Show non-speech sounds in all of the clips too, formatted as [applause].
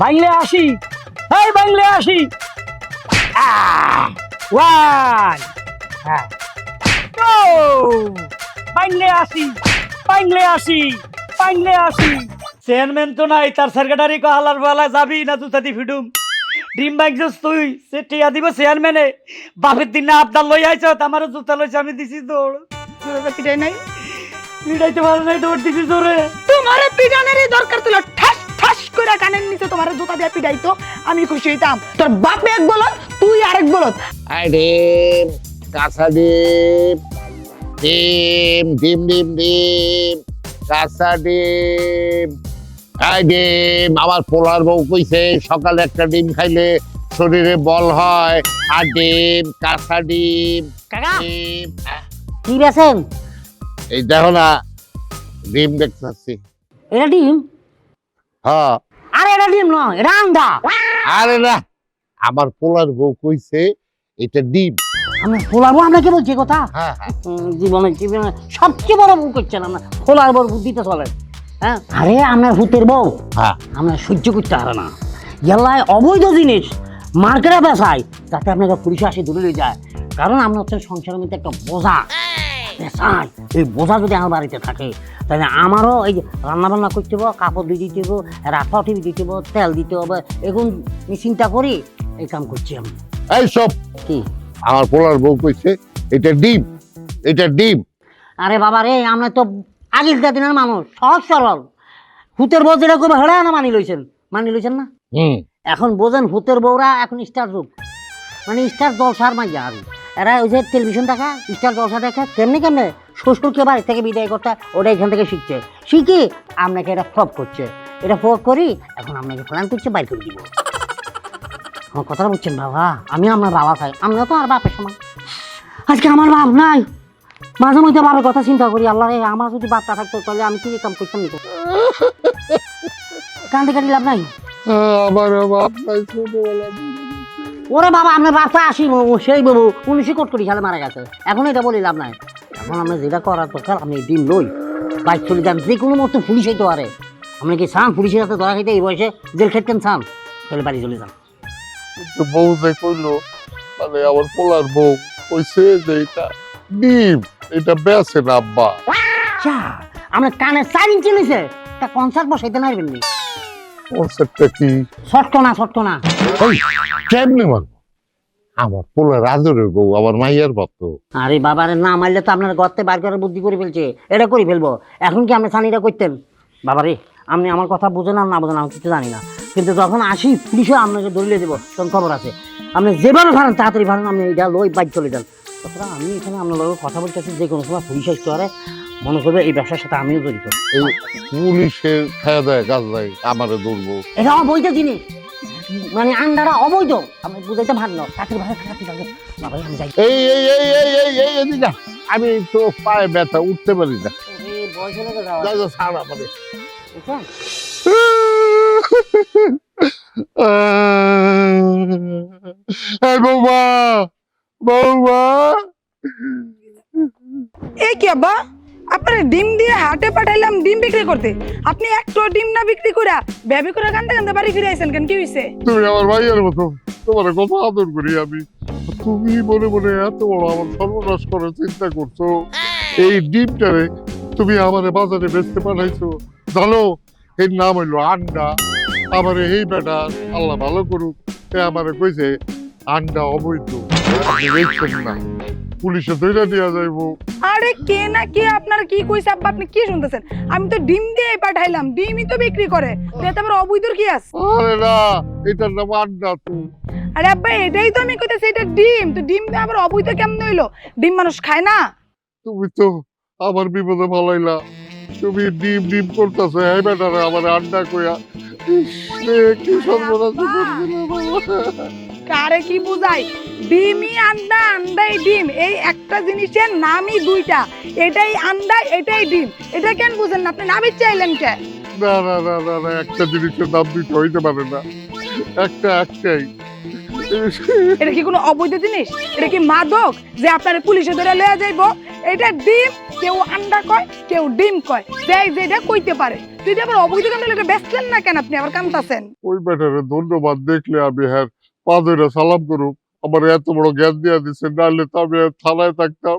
বাংলে আসি। এই বাংলে আসি। আহ, ওয়ান হ্যাঁ। টু বাংলে আসি। বাংলে আসি। বাংলে আসি। চেয়ারম্যান তো নাই তার সেক্রেটারি কো হালার বেলা যাবি না তুই দি ফিডুম? ডিম বাইকছিস তুই সে টিয়া দিব চেয়ারম্যানে বাপের দিন না আবদার লই আইছ আমারও জুতা লইছে আমি দিছি দৌড়। পিটাই নাই। পিড়াইতে পারো নাই দৌড় দিছি জোরে। তোমার পিটানেরই দরকার ছিল। ঠাস করে কানের নিচে তোমার জুতা দিয়ে পিটাইতো আমি খুশি হইতাম। তোর বাপ এক বলত তুই আরেক বলত ডিম কাঁচা ডিম। ডিম ডিম ডিম ডিম। কাঁচা ডিম। আই ডিম আমার পোলার বউ কইছে সকালে একটা ডিম খাইলে শরীরে বল হয়। আর ডিম কাঁচা ডিম। কাকা ডিম আহ, কি বেছেন এই দেখো না ডিম দেখতেছি এটা ডিম? হ্যাঁ। আরে এটা ডিম নয় এটা আন্ডা। আরে না আমার পোলার বউ কইছে এটা ডিম। আমরা ফোলাবো আমরা কি বলছি কথা? হ্যাঁ হ্যাঁ। জীবনে জীবনে সবচেয়ে বড় ভুল করছেন আমরা ফোলার বড় বুদ্ধিতে চলে। হ্যাঁ? আরে আমরা ভূতের বউ। হ্যাঁ। আমরা সহ্য করতে পারে না। গেলায় অবৈধ জিনিস মার্কেটে বেসাই যাতে আপনাকে পুলিশে আসে দূরে নিয়ে যায়। কারণ আমরা হচ্ছে সংসারের মধ্যে একটা বোঝা। বেসাই এই বোঝা যদি আমার বাড়িতে থাকে তাহলে আমারও এই যে রান্না বান্না করতে হবে কাপড় দিয়ে দিতে হবে রাফা টিভি দিতে হবে তেল দিতে হবে এখন চিন্তা করি এই কাম করছি আমি। এই সব। কি? আমার পোলার বউ কইছে এটা ডিম এটা ডিম। আরে বাবা রে আমরা তো আগের দিনের মানুষ সহজ সরল। ভূতের বউ যেটা যেরকম হেড়া না মানি লইছেন মানি লইছেন না? হুম। এখন বোঝেন ভূতের বউরা এখন স্টার রূপ। মানে স্টার জলসার মাইয়া আর। এরা ওই যে টেলিভিশন দেখা স্টার জলসা দেখে কেমনে কেমনে শ্বশুরকে বাড়ি থেকে বিদায় করতে ওটা এখান থেকে শিখছে। শিখে আপনাকে এটা ফ্রপ করছে। এটা ফ্রপ করি এখন আপনাকে প্ল্যান করছে বাইর করে দিব। আমার কথাটা বুঝছেন বাবা? আমি আমার বাবা চাই আমিও তো আর বাপের সমান। আজকে আমার বাপ নাই। মাঝে মধ্যে বাবার কথা চিন্তা করি আল্লাহ রে আমার যদি বাচ্চা থাকতো তাহলে আমি কি কাম করতাম নিত কান্দে কাটি লাভ নাই? আমার বাপ নাই ছোটবেলা ওরে বাবা আপনার বাচ্চা আসি সেই বাবু উনিশে কোট করি সালে মারা গেছে। এখন এটা বলি লাভ নাই। এখন আমরা যেটা করার দরকার এই দিন লই। বাইক চলে যান যে কোনো মতো পুলিশ হইতে পারে। আপনি কি চান পুলিশের হাতে ধরা খাইতে এই বয়সে জেল খেতেন চান তাহলে বাড়ি চলে যান। কিন্তু বউ যে কইলো মানে আমার পোলার বউ কইছে যে এটা ডিম এটা বেছে না আব্বা। যা আমরা কানে চার ইঞ্চি নিছে তা কনসার্ট বসাইতে নাইবেন নি? কনসেপ্টটা কি? ছোট্ট না ছোট্ট না। ওই কেমনে মানবো? আমার পোলার আদরের বউ আমার মাইয়ার ভক্ত আরে বাবারে না মারলে তো আপনার গর্তে বার করার বুদ্ধি করে ফেলছে। এটা করে ফেলব। এখন কি আপনি সানিটা করতেন? বাবারে আপনি আমার কথা বুঝেন আর না বুঝেন আমি কিছু জানি না। কিন্তু যখন আসি পুলিশে আপনাকে ধরিয়ে দেবো। তখন খবর আছে। আপনি যেভাবে ভাড়ান তাড়াতাড়ি ভাড়ান আপনি এটা লই বাইক চলে যান। তাছাড়া আমি এখানে আপনার লগে কথা বলতেছি যে কোনো সময় পুলিশ আসতে পারে। মনে করবে এই ব্যবসার সাথে আমিও জড়িত। এই পুলিশের খাওয়া দেয় কাজ নাই আমারে ধরবো। এটা অবৈধ জিনিস মানে আন্ডারা অবৈধ। আমি বুঝাইতে ভালো চাকরি ভাড়া খারাপ লাগে বাবা আমি যাই। এই এই এই এই এই এই এদিকে। আমি তো পায়ে ব্যথা উঠতে পারি না। ওরে, বয়স হলে তো যাওয়া যা যা ছাড় আমারে এই বৌমা বৌমা। এই কি আব্বা? আপনার ডিম দিয়ে হাটে পাঠাইলাম, ডিম বিক্রি করতে। আপনি একটু ডিম না বিক্রি করে ব্যবি করে কান্দে কান্দে বাড়ি ফিরে আইছেন কেন? কি হইছে? তুমি আমার ভাইয়ের মতো, তোমার কত আদর করি আমি। তুমি মনে মনে এত বড় আমার সর্বনাশ করার চিন্তা করছ। এই ডিমটারে তুমি আমার বাজারে বেচতে পাঠাইছো। জানো, এর নাম হইল আন্ডা। আমার এই বেটা আল্লাহ ভালো করুক। এ আমারে কইছে, আন্ডা অবৈধ। না। পুলিশে ধরে যাইবো। আরে কে না কে আপনার কি কইছে? আব্বা আপনি কি শুনতেছেন? আমি তো ডিম দিয়ে পাঠাইলাম ডিমই তো বিক্রি করে। তো অবৈধর কি আছে? আরে না আন্ডা তো। আরে আব্বা এটাই তো আমি কইতেছি এটা ডিম। তো ডিম দিয়ে আবার অবৈধ কেমন হইল? ডিম মানুষ খায় না? তুমি তো আমার বিপদে ভালাইলা তুমি ডিম ডিম করতেছো হ্যাঁ বেটারে আমার আন্ডা কইয়া। কি সর্বনাশ বাবা। কারে কি বুঝাই? ডিমই আন্ডা আন্ডাই ডিম। এই একটা জিনিসের নামই দুইটা। এটাই আন্ডা এটাই ডিম। এটা কেন বুঝেন না আপনি? নামই চাইলেন কে? না না না না না একটা জিনিসের দাম দিতে হইতে পারে না। একটা একটাই। এটা কি কোনো অবৈধ জিনিস? এটা কি মাদক? যে আপনার পুলিশে ধরে লয়ে যাইবো? এটা ডিম। কেউ আন্ডা কয় কেউ ডিম কয়। যে যেটা কইতে পারে। যদি আবার অবৈধ কাম এটা বেচলেন না কেন আপনি? আবার কামতাছেন ওই ব্যাটারে ধন্যবাদ দেখলে আমি হ্যাঁ পাঁচটা সালাম করুক। আমার এত বড় জ্ঞান দিয়া দিচ্ছে নাহলে তো আমি থানায় থাকতাম।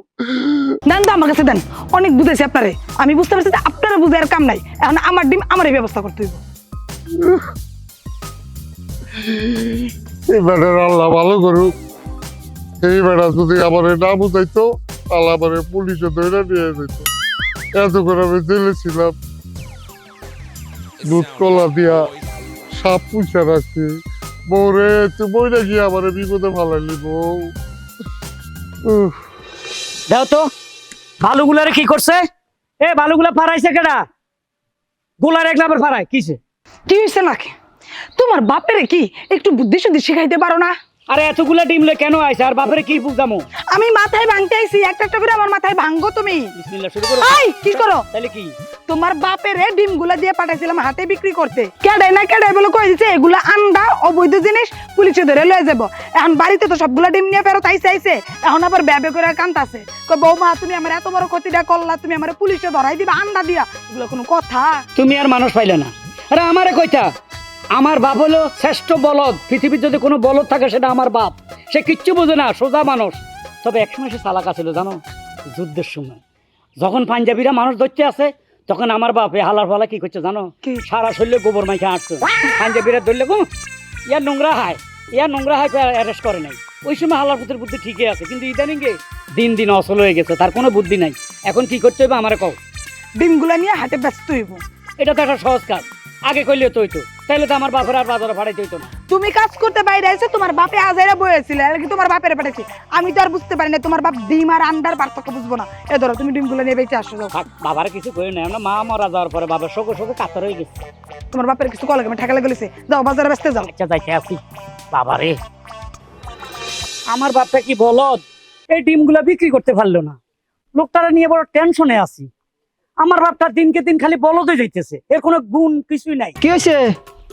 দেন তো আমার কাছে দেন অনেক বুঝেছি আপনারে। আমি বুঝতে পারছি যে আপনারা বুঝে আর কাম নাই। এখন আমার ডিম আমারই ব্যবস্থা করতে হইব। এই ব্যাটার আল্লাহ ভালো করুক। এই বেটা যদি আমার না বুঝাইতো তাহলে আমার পুলিশে ধরে নিয়ে যেত। এত করে আমি জেলে ছিলাম। দুধ কলা দিয়া সাপ পুষা রাখছি। বৌরে তুই বইটা গিয়ে আমার বিপদে ফালাইলি বউ দেও তো। ভালুগুলারে কি করছে? এ ভালুগুলা ফারাইছে কেডা? গোলার এক নাম্বার ফারাই কিসে? কি হয়েছে নাকি? তোমার বাপেরে কি একটু বুদ্ধি শুদ্ধি শিখাইতে পারো না? আরে এতগুলা ডিমলে কেন আইছে? আর বাপরে কি বুঝামো আমি মাথায় ভাঙতে আইছি একটা একটা করে আমার মাথায় ভাঙবো তুমি। বিসমিল্লাহ শুরু করো। আই কি করো? তাহলে কি? তোমার বাপেরে ডিমগুলা দিয়ে পাঠাইছিলাম হাতে বিক্রি করতে। কেডাই না কেডাই বলে কই দিছে এগুলা আন্ডা অবৈধ জিনিস পুলিশে ধরে লয়ে যাব। এখন বাড়িতে তো সবগুলা ডিম নিয়ে ফেরত আইসে আইসে এখন আবার ব্যাবে করে কান্তাছে কই বৌমা তুমি আমার এত বড় ক্ষতিটা করলা তুমি আমার পুলিশে ধরাই দিবা আন্ডা দিয়া। এগুলো কোনো কথা। তুমি আর মানুষ পাইলে না। আরে আমারে কইতা আমার বাপ হলো শ্রেষ্ঠ বলদ। পৃথিবীর যদি কোনো বলদ থাকে সেটা আমার বাপ। সে কিচ্ছু বোঝে না সোজা মানুষ। তবে একসময় সে চালাক ছিল জানো? যুদ্ধের সময়। যখন পাঞ্জাবিরা মানুষ ধরতে আসে তখন আমার বাপ হালার ফালা কি করছে জানো? সারা শরীরে গোবর মাইখে হাঁটতো পাঞ্জাবিরা ধরলে গো ইয়ার নোংরা হায়। ইয়ার নোংরা হায় অ্যারেস্ট করে নাই। ওই সময় হালার পুতের বুদ্ধি ঠিকই আছে কিন্তু ইদানিং গে দিন দিন অসল হয়ে গেছে তার কোনো বুদ্ধি নাই। এখন কি করতে হবে আমারে কও? ডিমগুলা নিয়ে হাতে ব্যস্ত হইব। এটা তো একটা সহজ কাজ। আগে করলে তো হইতো। তাহলে তো আমার বাপের আর বাজারে ফাড়াইতে হইতো না। তুমি কাজ করতে বাইরে আইছো তোমার বাপে আজাইরা বয়েছিল আর কি তোমার বাপের পাঠাইছি। আমি তো আর বুঝতে পারি না তোমার বাপ ডিম আর আন্ডার পার্থক্য বুঝব না। এ ধরো তুমি ডিমগুলো নিয়ে বেঁচে আসো যাও। বাবার কিছু কই না মা মারা যাওয়ার পরে বাবার শোকো শোকো কাতর হয়ে গেছে। তোমার বাপের কিছু কল আমি ঠেকালে গেলেছে। যাও বাজারে ব্যস্ত যাও। আচ্ছা যাইতে আসি। বাবারে। আমার বাপটা কি বলদ? এই ডিমগুলা বিক্রি করতে পারল না। লোকটারা নিয়ে বড় টেনশনে আছি। আমার বাপটা দিনকে দিন খালি বলদই যাইতেছে। এর কোনো গুণ কিছুই নাই। কি হয়েছে?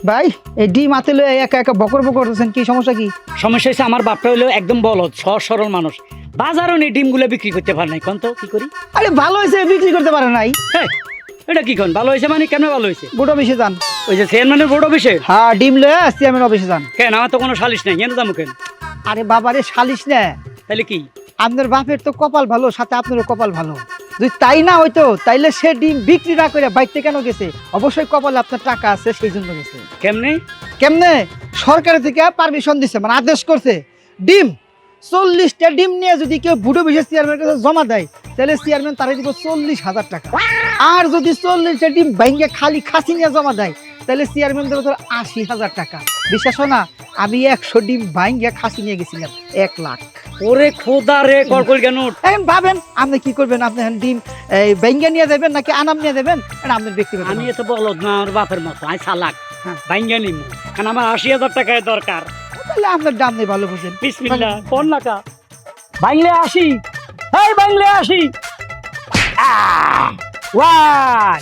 ভাই এই ডিম হাতে লয়ে একা একা বকর বকর করতেছেন কি সমস্যা কি? সমস্যা হচ্ছে আমার বাপটা হলো একদম বলদ সহজ সরল মানুষ। বাজারও নেই ডিমগুলো বিক্রি করতে পারে নাই। কোন তো কি করি? আরে ভালো হয়েছে বিক্রি করতে পারে নাই। এটা কি কোন ভালো হয়েছে মানে কেন ভালো হয়েছে? বুট অফিসে যান। ওই যে চেয়ারম্যানের বোর্ড অফিসে? হ্যাঁ ডিম লয়ে চেয়ারম্যান অফিসে যান। কেন আমার তো কোনো সালিশ নাই কেন দাম কেন? আরে বাবারে সালিস না। তাহলে কি? আপনার বাপের তো কপাল ভালো সাথে আপনারও কপাল ভালো। যদি তাই না হইতো তাইলে সে ডিম বিক্রি না করে বাইতে কেন গেছে? অবশ্যই কপালে আপনার টাকা আছে সেই জন্য গেছে। কেমনে? কেমনে? সরকারের থেকে পারমিশন দিছে মানে আদেশ করছে ডিম চল্লিশটা ডিম নিয়ে যদি কেউ বুড়ো বিশেষ চেয়ারম্যানের কাছে জমা দেয় তাহলে চেয়ারম্যান তারা দিব চল্লিশ হাজার টাকা। আর যদি চল্লিশটা ডিম ভাঙ্গে খালি খাসি নিয়ে জমা দেয় তাহলে চেয়ারম্যান দেবে তোর আশি হাজার টাকা। বিশ্বাস না আমি একশো ডিম ভাঙ্গে খাসি নিয়ে গেছিলাম এক লাখ। ওরে খোদা রে করকল কেন এখন ভাবেন আপনি কি করবেন? আপনি ডিম এই ভাঙ্গে নিয়ে দেবেন নাকি আনাম নিয়ে দেবেন এটা আপনার ব্যক্তিগত আমি। এত বলদ না আমার বাপের মতো আমি চালাক। হ্যাঁ। ভাঙ্গা নিমু। কারণ আমার আশি হাজার টাকায় দরকার। তাহলে আপনার দাম নেই ভালো বুঝেন। বিসমিল্লাহ কোন লাকা বাংলে আসি এই বাংলে আসি ওয়ান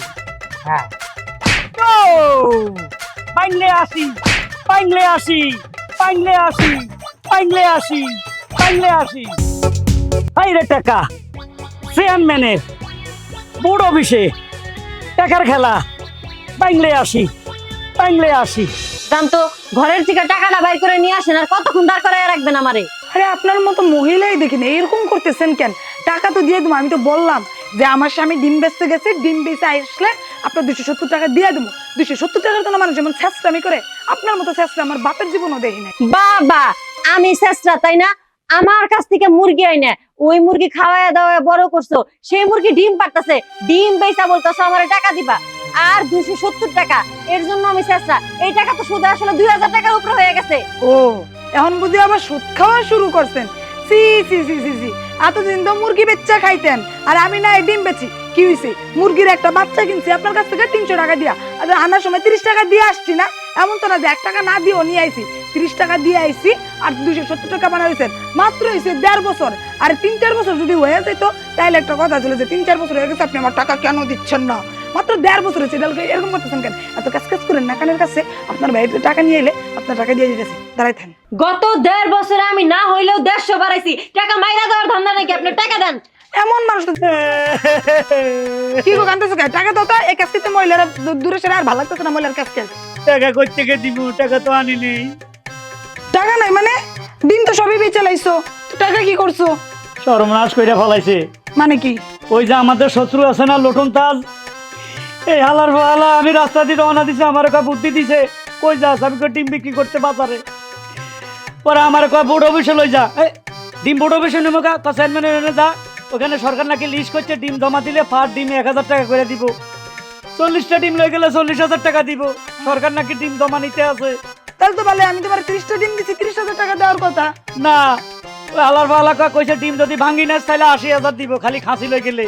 বাংলে আসি বাংলে আসি বাংলে আসি বাংলে আসি বাংলে আসি। হাই রে টাকা। চেয়ারম্যানের বোর্ড অফিসে টাকার খেলা। বাংলে আসি বাংলে আসি। জানতো ঘরের থেকে টাকাটা বাইর করে নিয়ে আসেন আর কতক্ষণ দাঁড় করায় রাখবেন আমারে? আরে আপনার মতো মহিলাই দেখি না এরকম করতেছেন কেন? টাকা তো দিয়ে দেবো আমি তো বললাম যে আমার স্বামী ডিম বেচতে গেছে ডিম বেচে আসলে আপনার দুশো সত্তর টাকা দিয়ে দেবো। দুশো সত্তর টাকার জন্য মানুষ যেমন চেষ্টামি করে আপনার মতো চেষ্টা আমার বাপের জীবনও দেখি না বাবা আমি চেষ্টা তাই না? আমার কাছ থেকে মুরগি আই না। ওই মুরগি খাওয়ায় দাওয়ায় বড় করছ, সেই মুরগি ডিম পারতাছে ডিম বেচা বলতেছো আমার টাকা দিবা। আর দুশো সত্তর টাকা। এর জন্য আমি চেষ্টা। এই টাকা তো শুধু আসলে দুই হাজার টাকার উপরে হয়ে গেছে। ও, এখন বুঝি আবার সুদ খাওয়া শুরু করছেন। সি সি সি সি সি। এতদিন তো মুরগি বেচ্চা খাইতেন। আর আমি না এই ডিম বেচি। কি হয়েছে মুরগির একটা বাচ্চা কিনছি, আপনার কাছ থেকে তিনশো টাকা দিয়া। আর আনার সময় তিরিশ টাকা দিয়ে আসছি না। এমন তো না যে এক টাকা না দিয়েও নিয়ে আইছি। তিরিশ টাকা দিয়ে আইছি আর দুশো সত্তর টাকা বানা হয়েছেন মাত্র হয়েছে দেড় বছর। আর তিন চার বছর যদি হয়ে যেত তাহলে একটা কথা ছিল যে তিন চার বছর হয়ে গেছে আপনি আমার টাকা কেন দিচ্ছেন না? মাত্র দেড় বছর হয়েছে এটা এরকম করতেছেন কেন? এত কাজ কাজ করেন না কানের কাছে আপনার ভাইয়ের টাকা নিয়ে এলে আপনার টাকা দিয়ে দিতেছে। দাঁড়াই থাকেন। গত দেড় বছরে আমি না হইলেও দেড়শো বাড়াইছি টাকা মাইরা দেওয়ার ধান্দা নাকি? আপনি টাকা দেন। এমন মানুষ তো- কি গো কান্দতেছো কে? টাকা দাও তো এই কাজ মহিলারা দূরে সরে আর ভালো লাগতেছে না মহিলার কাজ টাকা কই থেকে দিব? টাকা তো আনি নেই। টাকা নাই মানে দিন তো সবই বেঁচে লাইছো। টাকা কি করছ? সর্বনাশ কইরা ফলাইছে। মানে কি? ওই যে আমাদের শত্রু আছে না লোটন তাজ? এই হালার ফালা আমি রাস্তা দিয়ে রওনা দিছে আমার কয় বুদ্ধি দিছে? কই যাস আমি কই ডিম বিক্রি করতে বাজারে। পরে আমার কয় বোর্ড অফিসে লই যা। এই, ডিম বোর্ড অফিসে নেব কা? কসাইনমেন্ট এনে যা। ওখানে সরকার নাকি লিস্ট করছে ডিম জমা দিলে ফার ডিম এক হাজার টাকা করে দিব। চল্লিশটা ডিম লয়ে গেলে চল্লিশ হাজার টাকা দিব। সরকার নাকি ডিম জমা নিতে আছে। তাহলে তো বলে আমি তোমার ত্রিশটা ডিম দিছি ত্রিশ হাজার টাকা দেওয়ার কথা। না আলার কয় কইছে ডিম যদি ভাঙি নেস তাহলে আশি হাজার দিব খালি খাসি লই গেলে।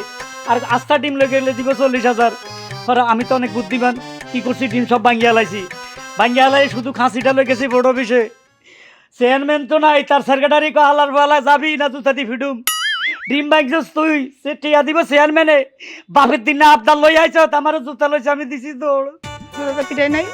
আর আস্থা ডিম লই গেলে দিব চল্লিশ হাজার। আমি তো অনেক বুদ্ধিমান কি করছি ডিম সব ভাঙ্গিয়া লাইছি। ভাঙ্গিয়া লাই শুধু খাসিটা লই গেছি বোর্ড অফিসে চেয়ারম্যান তো নাই তার সেক্রেটারি কয় হালার ফালা যাবি না তুই তাতি ফিডুম? ডিম ভাঙছিস তুই সে টিয়া দিব চেয়ারম্যানে বাপের দিন না আবদার লই আইছ আমারও জুতা লইছে আমি দিছি দৌড়। পিটাই নাই?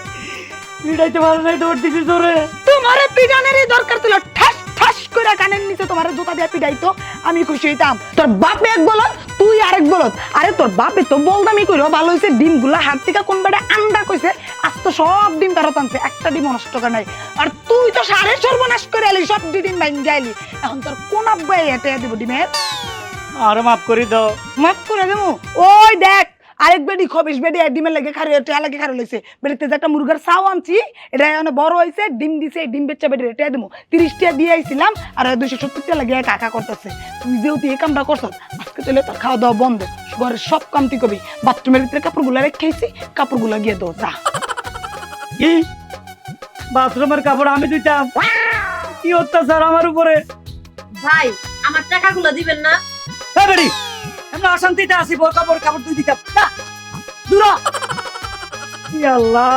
পিড়াইতে পারে নাই দৌড় দিছি জোরে। তোমার পিটানেরই দরকার ছিল ঠাস ঠাস করে কানের নিচে তোমার জুতা দিয়ে পিটাইতো আমি খুশি হইতাম। তোর বাপে এক বলত তুই আরেক বলত আরে তোর বাপে তো বলদামি কইরো ভালো হইছে ডিমগুলা হাত থেকে কোন বেড়ে আন্ডা কইছে আজ তো সব ডিম ফেরত আনছে একটা ডিম নষ্ট করে নাই। আর তুই তো সাড়ে সর্বনাশ করে আলি সব ডিম বাইন গাইলি এখন তোর কোন আব্বাই এটে দিব ডিমের? আর মাফ করে দাও। মাফ করে দেবো? ওই দেখ আরেক বেডি খবিস বেডি আর ডিমের লেগে খারে টেয়া লাগে খারে লইছে। বেডিতে একটা মুরগার চাও আনছি এটা অনেক বড় হয়েছে ডিম দিছে ডিম বেচা বেডি রেটে দেবো তিরিশ টাকা দিয়ে আইছিলাম আর দুইশো সত্তর টাকা লাগে কাকা করতেছে। তুই যেহেতু এই কামটা করছ আজকে তাহলে তোর খাওয়া দাওয়া বন্ধ। ঘরের সব কাম তুই করবি। বাথরুমের ভিতরে কাপড়গুলো রেখেছি কাপড়গুলো গিয়ে দো যা। কি? বাথরুমের কাপড় আমি দিতাম কি অত্যাচার আমার উপরে? ভাই আমার টাকাগুলো দিবেন না? হ্যাঁ বেড়ি। আমরা অশান্তিতে আসি বোরকা বোরকা কাপড় তুই দিতাম না, দূর। [laughs] আল্লাহ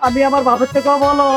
আমি আমার বাপের থেকে বলো